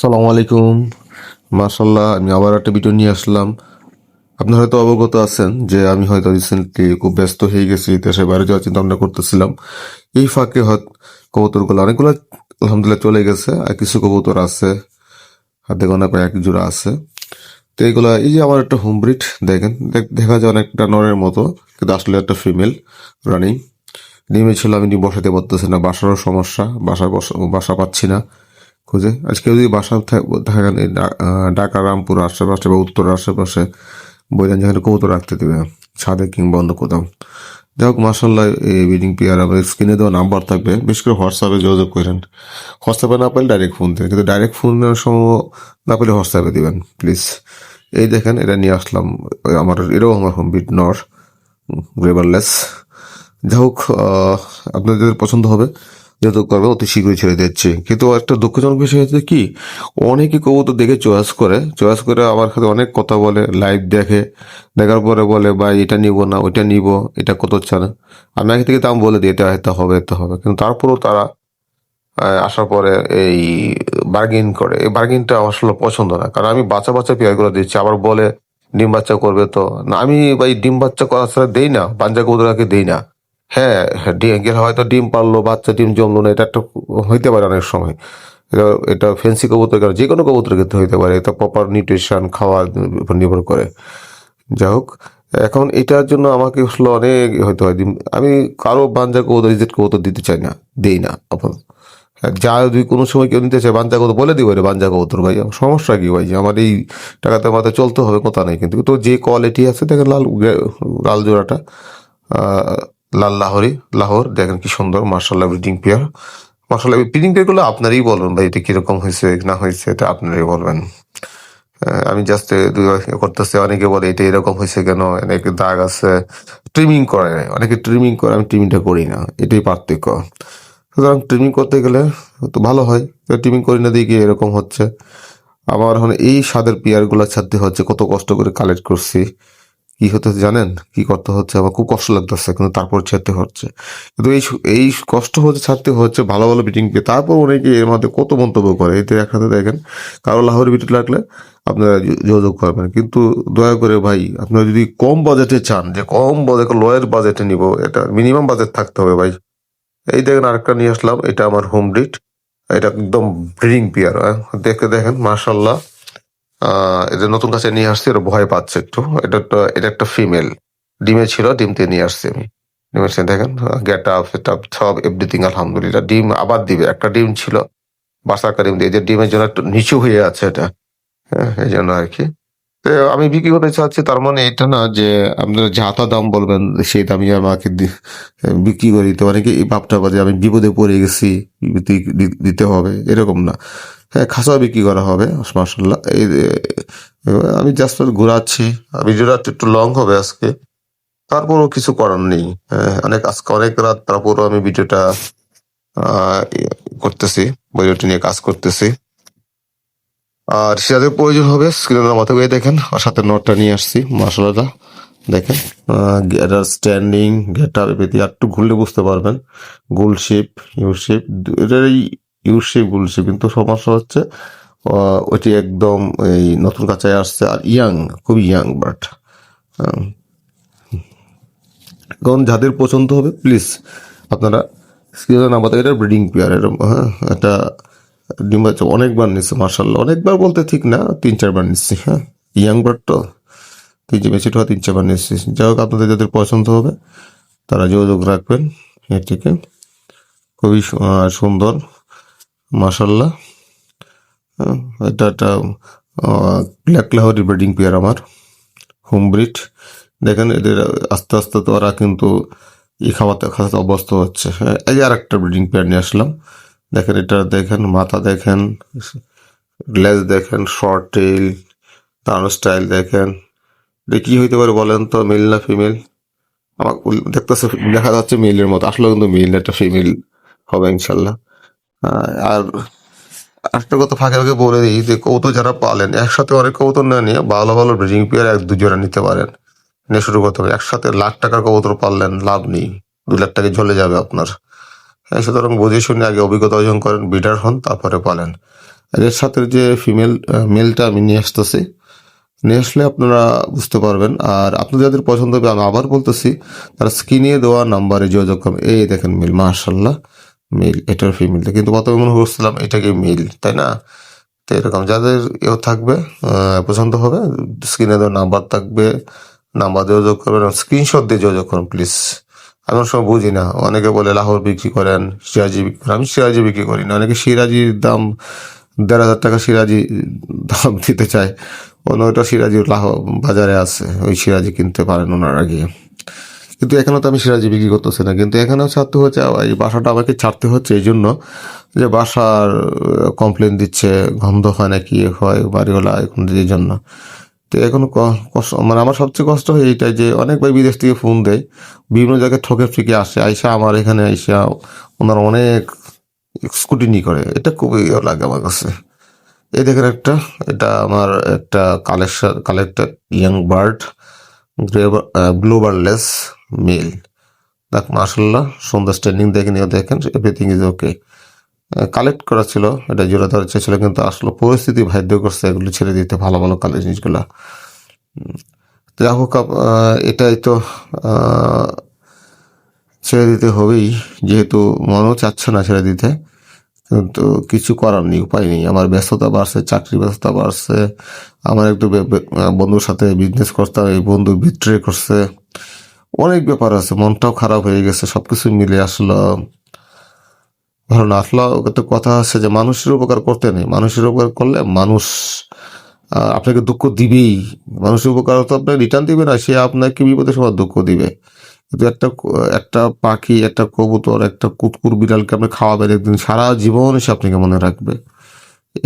সালামু আলাইকুম। মাশাল্লাহ আমি আবার একটা ভিডিও নিয়ে আসলাম। আপনারা হয়তো অবগত আছেন যে আমি হয়তো রিসেন্টলি খুব ব্যস্ত হয়ে গেছি দেশে বাইরে যাওয়ার চিন্তা ভাবনা করতেছিলাম। এই ফাঁকে হয়তো কবুতরগুলো অনেকগুলো আলহামদুলিল্লাহ চলে গেছে, আর কিছু কবুতর আছে হাতে গোনা প্রায় এক জোড়া আছে। তো এইগুলা এই যে আমার একটা হোমব্রিড দেখেন, দেখা যায় অনেকটা নরের মতো, কিন্তু আসলে একটা ফিমেল রানিং ডিমে ছিল, আমি ডিম বসাতে পারতেছি না, বাসারও সমস্যা বসা, বাসা পাচ্ছি না। খুঁজে। আজকে যদি বাসা থাকেন এই ঢাকা, রামপুর আশেপাশে বা উত্তর আশেপাশে বললেন যেখানে কবুতর রাখতে দেবে, ছাদে কিংবা অন্য কোথাও। যাই হোক মার্শাল্লাহ এই বিডিং পেয়ার আমাদের স্ক্রিনে দেওয়া নাম্বার থাকবে। বিশেষ করে হোয়াটসঅ্যাপে যোগাযোগ করেন। হোয়াটসঅ্যাপে না পেলে ডাইরেক্ট ফোন দেবেন। কিন্তু ডাইরেক্ট ফোনের সময় না পেলে হোয়াটসঅ্যাপে দেবেন প্লিজ এই দেখেন, এটা নিয়ে আসলাম আমার, এটাও আমার হোম বিট নর গ্রেবারলেস যাই হোক আপনাদের পছন্দ হবে যেহেতু করবে অতি শীঘ্রই ছেড়ে দিচ্ছে। কিন্তু একটা দুঃখজনক বিষয় হচ্ছে কি, অনেকে কবুতর দেখে চয়েস করে চয়েস করে আমার সাথে অনেক কথা বলে লাইভ দেখে, দেখার পরে বলে, ভাই, এটা নিব না, ওইটা নিব, এটা কত চান? আমি আগে থেকে দাম বলে দিই এটা এটা হবে এটা হবে। কিন্তু তারপরেও তারা আসার পরে এই বার্গেন করে। এই বার্গেনটা আসলে পছন্দ না। কারণ আমি বাচ্চা বাচ্চা পেয়ার করে দিচ্ছি, আবার বলে ডিম বাচ্চা করবে তো। না, আমি ভাই, ডিম বাচ্চা করা ছাড়া দেই না বাঞ্জা কবুতরাকে দেই না। হ্যাঁ হ্যাঁ, ডি- গেলে হয়তো ডিম পারল বাচ্চা ডিম জমলো না এটা একটা হইতে পারে অনেক সময়। এটা এটা ফেন্সি কবুতর কারণ যে কোনো কবুতর ক্ষেত্রে হইতে পারে এটা প্রপার নিউট্রিশন উপর নির্ভর করে। যাই হোক এখন এটার জন্য আমাকে আসলে অনেক হইতে হয়। আমি কারও বাঞ্জা কবুতর রিজেক্ট কবুতর দিতে চাই না দেই না হ্যাঁ, যা যদি কোনো সময় কেউ নিতে চায় বাঞ্জা কবুতর বলে দিবে রে বাঞ্জা কবুতর ভাই সমস্যা কি ভাই? আমার এই টাকাতে মাথায় চলতে হবে কথা নেই। কিন্তু তো যে কোয়ালিটি আছে দেখেন লাল লাল জোড়াটা লাল লাহোরি, লাহোর, দেখেন কি সুন্দর মার্শাল্লাহ ব্রিডিং পেয়ার মার্শাল্লাহ ব্রিডিং পেয়ারগুলো আপনারই বলবেন ভাই, এটা কীরকম হয়েছে, না হয়েছে, এটা আপনারই বলবেন। আমি জাস্ট করতেছি, অনেকে বলে এটা এরকম হয়েছে কেন? অনেকে দাগ আছে। ট্রিমিং করে অনেকে ট্রিমিং করে, আমি ট্রিমিংটা করি না, এটাই পার্থক্য। সুতরাং ট্রিমিং করতে গেলে তো ভালো হয় ট্রিমিং করি না দিয়ে এরকম হচ্ছে। আমার এখন এই স্বাদের পেয়ারগুলো ছাড়তে হচ্ছে কত কষ্ট করে কালেক্ট করছি। কি হতে জানেন? কি করতে হচ্ছে? আমার খুব কষ্ট লাগতেছে, কিন্তু তারপর ছাড়তে হচ্ছে। কিন্তু এই এই কষ্ট হচ্ছে, ছাড়তে হচ্ছে, ভালো ভালো বিটিং পেয়ে তারপর অনেকে এর মধ্যে কত মন্তব্য করে, এতে একসাথে দেখেন, কারও লাহোর বিটি লাগলে আপনারা যোগাযোগ করবেন। কিন্তু দয়া করে ভাই, আপনারা যদি কম বাজেটে চান, যে কম বাজেট লোয়ের বাজেটে নিব, এটা মিনিমাম বাজেট থাকতে হবে ভাই। এই দেখেন আরেকটা নিয়ে আসলাম, এটা আমার হোম ডিট এটা একদম ব্রিডিং পেয়ার দেখে দেখেন মার্শাল্লাহ এটা নতুন কাছে নিয়ে আসছি এটা ভয় পাচ্ছে একটু। এটা একটা এটা একটা ফিমেল ডিমে ছিল, ডিম দিয়ে নিয়ে আসছি আমি। ডিমের সাথে দেখেন গেট আপ সেট আপ সব এভরিথিং আলহামদুলিল্লাহ। ডিম আবার দিবে, একটা ডিম ছিল। বাসাকা ডিম দিয়ে যে ডিমের জন্য একটু নিচু হয়ে আছে এটা। হ্যাঁ এই জন্য আর কি। তো আমি বিক্রি করতে চাচ্ছি, তার মানে এটা না যে, আপনারা যাতা দাম বলবেন, সেই দামই আমাকে বিক্রি করি তো অনেকে এই ভাবটা বাজে আমি বিপদে পড়ে গেছি দিতে হবে, এরকম না। হ্যাঁ খাসাও বিক্রি করা হবে মাসাল্লাহ এই আমি জাস্ট ঘুরাচ্ছি। ভিডিওটা একটু লং হবে আজকে তারপরও কিছু করার নেই। হ্যাঁ, অনেক আজকে অনেক রাত তারপরও আমি ভিডিওটা করতেছি ভিডিওটি নিয়ে কাজ করতেছি। আর যাদের প্রয়োজন হবে স্ক্রিনের মাথা গিয়ে দেখেন আর সাথে নোটটা নিয়ে আসছি মশলাটা দেখেন। এটা স্ট্যান্ডিং গেটার একটু ঘুরলে বুঝতে পারবেন। গোল শেপ ইউ শেপ এটাই ইউ গোল শেপ কিন্তু সমস্যা হচ্ছে ওইটি একদম এই নতুন কাঁচায় আসছে আর ইয়াং, খুব ইয়াং বাট কারণ যাদের পছন্দ হবে, প্লিজ, আপনারা স্ক্রিনের নাম্বার, এটা ব্রিডিং পেয়ার এরকম হ্যাঁ এটা বাচ্চা অনেকবার নিচ্ছে মার্শাল্লাহ অনেকবার বলতে ঠিক না, তিন চারবার নিচ্ছি হ্যাঁ ইয়াং বার্ড তো, তিন চার, বেশি তিন চারবার নিচ্ছি যাই হোক, আপনাদের যাদের পছন্দ হবে, তারা যোগাযোগ রাখবেন এটিকে খুবই সুন্দর মার্শাল্লাহ হ্যাঁ, এটা একটা ব্ল্যাক লাহোরি ব্রিডিং পেয়ার আমার হোম ব্রিড। দেখেন এদের আস্তে আস্তে তো ওরা কিন্তু এই খাওয়াতে খাওয়াতে অভ্যস্ত হচ্ছে। হ্যাঁ এই আর একটা ব্রিডিং পেয়ার নিয়ে আসলাম। দেখেন এটা দেখেন মাথা দেখেন লেজ দেখেন শর্ট টেইল তার স্টাইল দেখেন। এটা কি হইতে পারে বলেন তো মেল না ফিমেল? আমার দেখতেছে দেখা যাচ্ছে মেলের মতো। আসলে কিন্তু মেল একটা ফিমেল হবে ইনশাল্লাহ আর একটা কথা ফাঁকে ফাঁকে বলে দিই যে কৌতুক যারা পালেন, একসাথে অনেক কবুতর না নিয়ে ভালো ভালো ব্রিডিং পেয়ার এক দু জোড়া নিতে পারেন। নিয়ে শুরু করতে হবে। একসাথে লাখ টাকার কবুতর পারলেন লাভ নেই। দু লাখ টাকা ঝলে যাবে আপনার। হ্যাঁ সুতরাং বুঝে শুনে আগে অভিজ্ঞতা অর্জন করেন বিডার হন, তারপরে পালেন। এর সাথে যে ফিমেল মেলটা আমি নিয়ে আসতেছি। নিয়ে আসলে আপনারা বুঝতে পারবেন। আর আপনাদের যাদের পছন্দ হবে, আমি আবার বলতেছি, তারা স্ক্রিনে দেওয়া নাম্বারে যোগাযোগ করবেন এই দেখেন মিল মার্শাল্লাহ মেল এটার ফিমেল কিন্তু প্রথমে মনে করছিলাম এটাকে মেল তাই না? তো এরকম, যাদের এও থাকবে পছন্দ হবে স্ক্রিনে দেওয়া নাম্বার থাকবে নাম্বার দিয়ে যোগাযোগ করবেন স্ক্রিনশট দিয়ে যোগাযোগ করুন প্লিজ আমি অনেক সময় বুঝি না, অনেকে বলে লাহোর বিক্রি করেন, সিরাজি বিক্রি করেন, আমি সিরাজি বিক্রি করি না, অনেকে সিরাজির দাম, দেড় হাজার টাকা সিরাজি দাম দিতে চায়। অন্য ওটা সিরাজি লাহোর বাজারে আছে, ওই সিরাজি কিনতে পারেন ওনারা গিয়ে। কিন্তু এখানে তো আমি সিরাজি বিক্রি করতেছি না। কিন্তু এখানেও ছাড়তে হচ্ছে এই বাসাটা আমাকে ছাড়তে হচ্ছে এই জন্য যে বাসার কমপ্লেন দিচ্ছে গন্ধ হয় না কি হয় বাড়িওয়ালা এখন এই জন্য। তো এখন কষ্ট মানে আমার সবচেয়ে কষ্ট হয় এইটাই যে অনেক ভাই বিদেশ থেকে ফোন দেয়, বিভিন্ন জায়গায় ঠকে ফিকে আসে, আইসা আমার এখানে আইসা ওনার অনেক স্কুটিনি করে। এটা খুবই ইয়ে লাগে আমার কাছে। এই দেখেন একটা, এটা আমার একটা কালেকশন কালেক্টর ইয়াং বার্ড গ্লোবারলেস মেল। দেখ মার্শাল্লাহ সুন্দর স্ট্যান্ডিং দেখে নিয়ে দেখেন এভরিথিং ইজ ওকে কালেক্ট করা ছিল, এটা জোড়া দেওয়ার ইচ্ছা ছিল কিন্তু আসলে পরিস্থিতি বাধ্য করছে, এগুলো ছেড়ে দিতে, ভালো ভালো কালের জিনিসগুলো। যাই হোক এটাই তো ছেড়ে দিতে হবেই, যেহেতু মনও চাচ্ছে না ছেড়ে দিতে, কিন্তু কিছু করার নেই, উপায় নেই। আমার ব্যস্ততা বাড়ছে চাকরি ব্যস্ততা বাড়ছে, আমার একটু বন্ধুর সাথে বিজনেস করতাম, এই বন্ধু বিট্রে করছে। অনেক ব্যাপার আছে, মনটাও খারাপ হয়ে গেছে, সবকিছু মিলে আসলো। ভালো না আসলে তো কথা আছে যে মানুষের উপকার করতে নেই। মানুষের উপকার করলে মানুষ আপনাকে দুঃখ দিবেই। মানুষের উপকার তো আপনাকে রিটার্ন দিবে না সে আপনাকে বিপদের সময় দুঃখ দিবে। কিন্তু একটা একটা পাখি, একটা কবুতর, একটা কুকুর, বিড়ালকে আপনি খাওয়াবেন একদিন, সারা জীবন সে আপনাকে মনে রাখবে।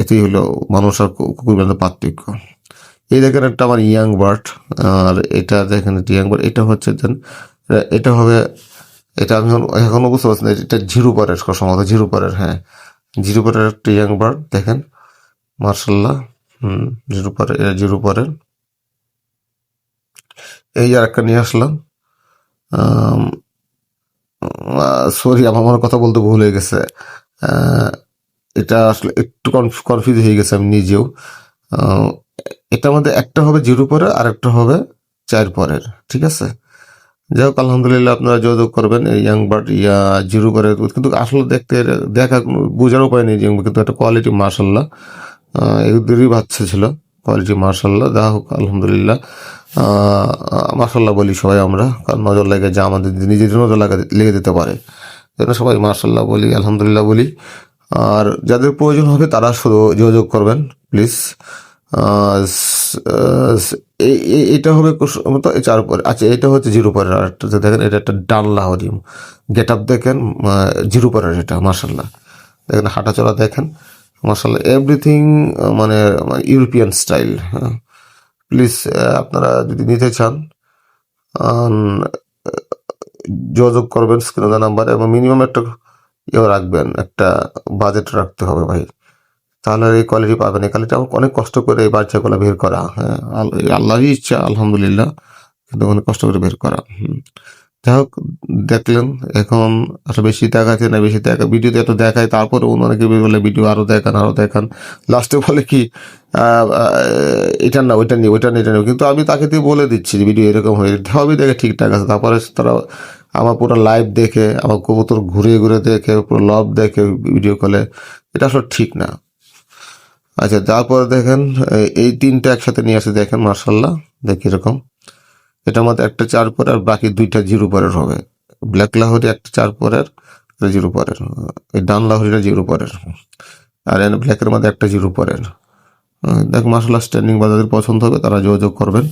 এটাই হলো মানুষ আর কুকুর বিড়ালের পার্থক্য। এই দেখেন একটা আমার ইয়াং বার্ড, আর এটা দেখেন ইয়াং বার্ড, এটা হচ্ছে দেন, এটা হবে, এটা আমি এখন- এখনও বুঝতে পারছি না, এটা জিরো পারের সম্ভবত জিরো পারের হ্যাঁ। জিরো পারের একটা ইয়াং বার্ড, দেখেন, মার্শাল্লাহ, হুম জিরো পারের এটা জিরো পারের এই আর একটা নিয়ে আসলাম সরি আমার মনে কথা বলতে ভুল হয়ে গেছে। এটা আসলে একটু কনফিউজ হয়ে গেছে আমি নিজেও। এটার মধ্যে একটা হবে জিরো পরের আর একটা হবে চার পরের, ঠিক আছে? যাই হোক, আলহামদুলিল্লাহ আপনারা যোগাযোগ করবেন এই ইয়াং বার্ড ইয়া, জিরো পরের, কিন্তু আসলে দেখতে, দেখা কোনো- বোঝার উপায় নেই কিন্তু একটা কোয়ালিটি মার্শাল্লাহ এগুলোরই বাচ্চা ছিল কোয়ালিটি মার্শাল্লাহ যা হোক, আলহামদুলিল্লাহ। মার্শাল্লাহ বলি সবাই আমরা, কারণ নজর লেগে যা আমাদের নিজের নজর লাগা, লেগে দিতে পারে। যেন সবাই মার্শাল্লাহ বলি, আলহামদুলিল্লাহ বলি। আর যাদের প্রয়োজন হবে তারা শুধু যোগাযোগ করবেন প্লিজ এটা হবে চার পরে আচ্ছা এটা হচ্ছে জিরো পরের আর একটা দেখেন এটা একটা ডান লাহরিম। গেট আপ দেখেন জিরো পরের এটা মার্শাল্লাহ দেখেন হাঁটাচলা দেখেন মার্শাল্লাহ এভরিথিং মানে ইউরোপিয়ান স্টাইল হ্যাঁ। প্লিজ আপনারা যদি নিতে চান যোগাযোগ করবেন স্ক্রিনে নাম্বার এবং মিনিমাম একটা ইয়ে রাখবেন, একটা বাজেট রাখতে হবে ভাই। তাহলে এই কোয়ালিটি পাবেন। এই কোয়ালিটি আমার অনেক কষ্ট করে এই বাচ্চাগুলো বের করা হ্যাঁ। আল্লাহরই ইচ্ছা, আলহামদুলিল্লাহ। কিন্তু অনেক কষ্ট করে বের করা যাই হোক, দেখলেন, এখন আসলে বেশি দেখাচ্ছে না, বেশি দেখা ভিডিওতে এত দেখায় তারপরে অনেকে বলে ভিডিও আরও দেখান আরও দেখান। লাস্টে বলে কি এটা না ওইটা নিয়ে ওইটা নিয়ে, এটা নিয়ে কিন্তু আমি তাকে দিয়ে বলে দিচ্ছি, যে ভিডিও এরকম হয়ে সবই দেখে ঠিকঠাক আছে। তারপরে তারা আমার পুরো লাইভ দেখে, আমার কবুতর ঘুরে ঘুরে দেখে, পুরো লভ দেখে ভিডিও কলে এটা আসলে ঠিক না। আচ্ছা তারপরে দেখেন, এই- তিনটা একসাথে নিয়ে আসে, দেখেন মার্শাল্লাহ দেখি এরকম। এটার মধ্যে একটা চার পরের আর বাকি দুইটা জিরো পরের হবে। ব্ল্যাক লাহরি একটা চার পরের জিরো পরের। এই ডান লাহরিটা জিরো পরের। আর এন ব্ল্যাকের মধ্যে একটা জিরো পরের। দেখ মার্শাল্লাহ স্ট্যান্ডিং বা যাদের পছন্দ হবে, তারা যোগাযোগ করবেন।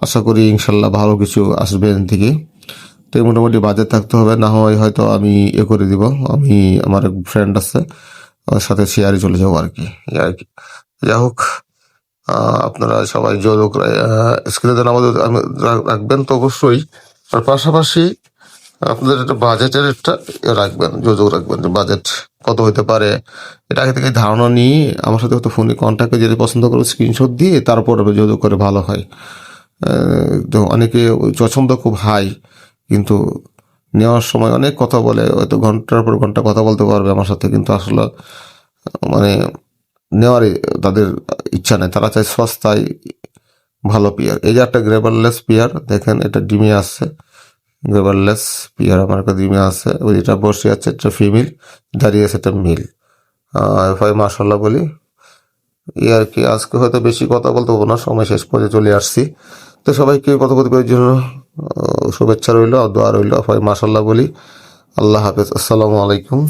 আশা করি ইনশাল্লাহ ভালো কিছু আসবে এখান থেকে। তো মোটামুটি বাজেট থাকতে হবে, না হয় হয়তো আমি এ করে দিব। আমি, আমার এক ফ্রেন্ড আছে ওর সাথে শেয়ারে চলে যাব আর কি। আর কি যাই হোক আপনারা সবাই যোগাযোগ স্ক্রিনে আমাদের রাখবেন তো অবশ্যই। আর পাশাপাশি আপনাদের একটা বাজেটের একটা ইয়ে রাখবেন, যোগাযোগ রাখবেন যে বাজেট কত হতে পারে। এটা আগে থেকে ধারণা নিয়ে আমার সাথে হয়তো ফোনে কন্ট্যাক্টে যদি পছন্দ করে স্ক্রিনশট দিয়ে তারপর যোগাযোগ করে ভালো হয়। তো অনেকে পছন্দ খুব হাই কিন্তু নেওয়ার সময় অনেক কথা বলে, হয়তো ঘণ্টার পর ঘণ্টা কথা বলতে পারবে আমার সাথে, কিন্তু আসলে মানে নেওয়ারই তাদের ইচ্ছা নেই। তারা চায় সস্তায় ভালো পেয়ার। এই যে একটা গ্রেভারলেস পেয়ার, দেখেন, এটা ডিমে আসছে গ্রেভারলেস পেয়ার, আমার একটা ডিমে আছে। ওই যেটা বসে আছে একটা ফিমেল দাঁড়িয়ে আছে একটা মেল ভাই মার্শাল্লাহ বলি এই আর কি, আজকে হয়তো বেশি কথা বলতে পারব না, সময় শেষ করে চলে আসছি। তো সবাইকে পারার জন্য শুভেচ্ছা রইল আর দোয়া রইল সবাই মাসাল্লাহ বলি। আল্লাহ হাফেজ। আসসালামু আলাইকুম।